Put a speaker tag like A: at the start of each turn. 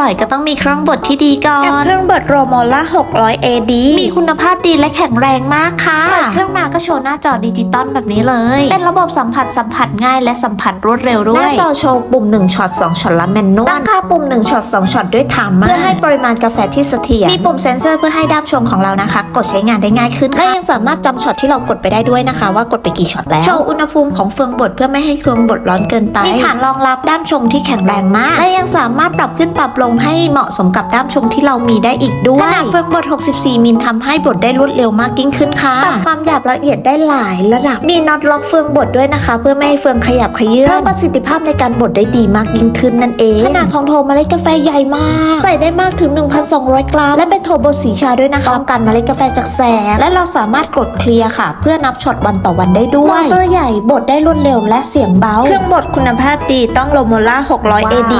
A: ร่อยก็ต้องมีเครื่องบดที่ดีก่อน
B: เครื่องบดโรโมล่า600 AD
A: มีคุณภาพดีและแข็งแรงมากค่ะเปิดเครื่องมาก็ โชว์หน้าจอดิจิตอลแบบนี้เลย เป็นระบบสัมผัสสัมผัสง่ายและสัมผัสรวดเร็วด้
B: ห
A: วย
B: น้าจอโชว์ปุ่ม1ช็อต2ช็อตและแมนนวล
A: ตั้งค่าปุ่ม1ช็อต2ช็อตด้วยไทม์มา
B: เพื่อให้ปริมาณกาแฟที่เสถียร
A: มีปุ่มเซ็นเซอร์เพื่อให้ด้ามชงของเรานะคะ กดใช้งานได้ง่ายขึ้น
B: และ
A: ค่ะ
B: ยังสามารถจำช็อตที่เรากดไปได้ด้วยนะคะ ว่ากดไปกี่ช็อตแล้ว
A: โชว์อุณหภูมิของเฟืองบดเพื่อไม่ให้เครื่องบดร้อนเกินไป
B: มีฐานรองรับ
A: ด้ามชงที่แข็งแรงมาก และยังสามารถปรับขึ้นปรับลงให้เหมาะสมกับด้ามชงที่เรามีได้อีกด้วยขนาดเฟืองบด 64 มิลทำให้บดได้รวดเร็วมากยิ่งขึ้นค่ะ
B: ปรับความหยาบละเอียดได้หลายระดับ
A: มีน็อตล็อกเฟืองบดด้วยนะคะ เพื่อไม่ให้เฟืองขยับเขยื้อนเพิ่มประสิทธิภาพในการบดได้ดีมากยิ่งขึ้นนั่นเอง
B: ขนาดของโทเมล็ดกาแฟใหญ่มาก
A: ใส่ได้มากถึง 1,200 กรัม และเป็นโทโบสีชาด้วยนะคะป้องกันเมล็ดกาแฟจากแสง และเราสามารถกดเคลียร์ค่ะ เพื่อนับช็อตวันต่อวันได้ด้ว
B: มอยเตอร์ใหญ่
A: บดได้รวดเร็วและเสียงเบา
B: เครื่องบดคุณภาพดีต้องโรโมล่า600 AD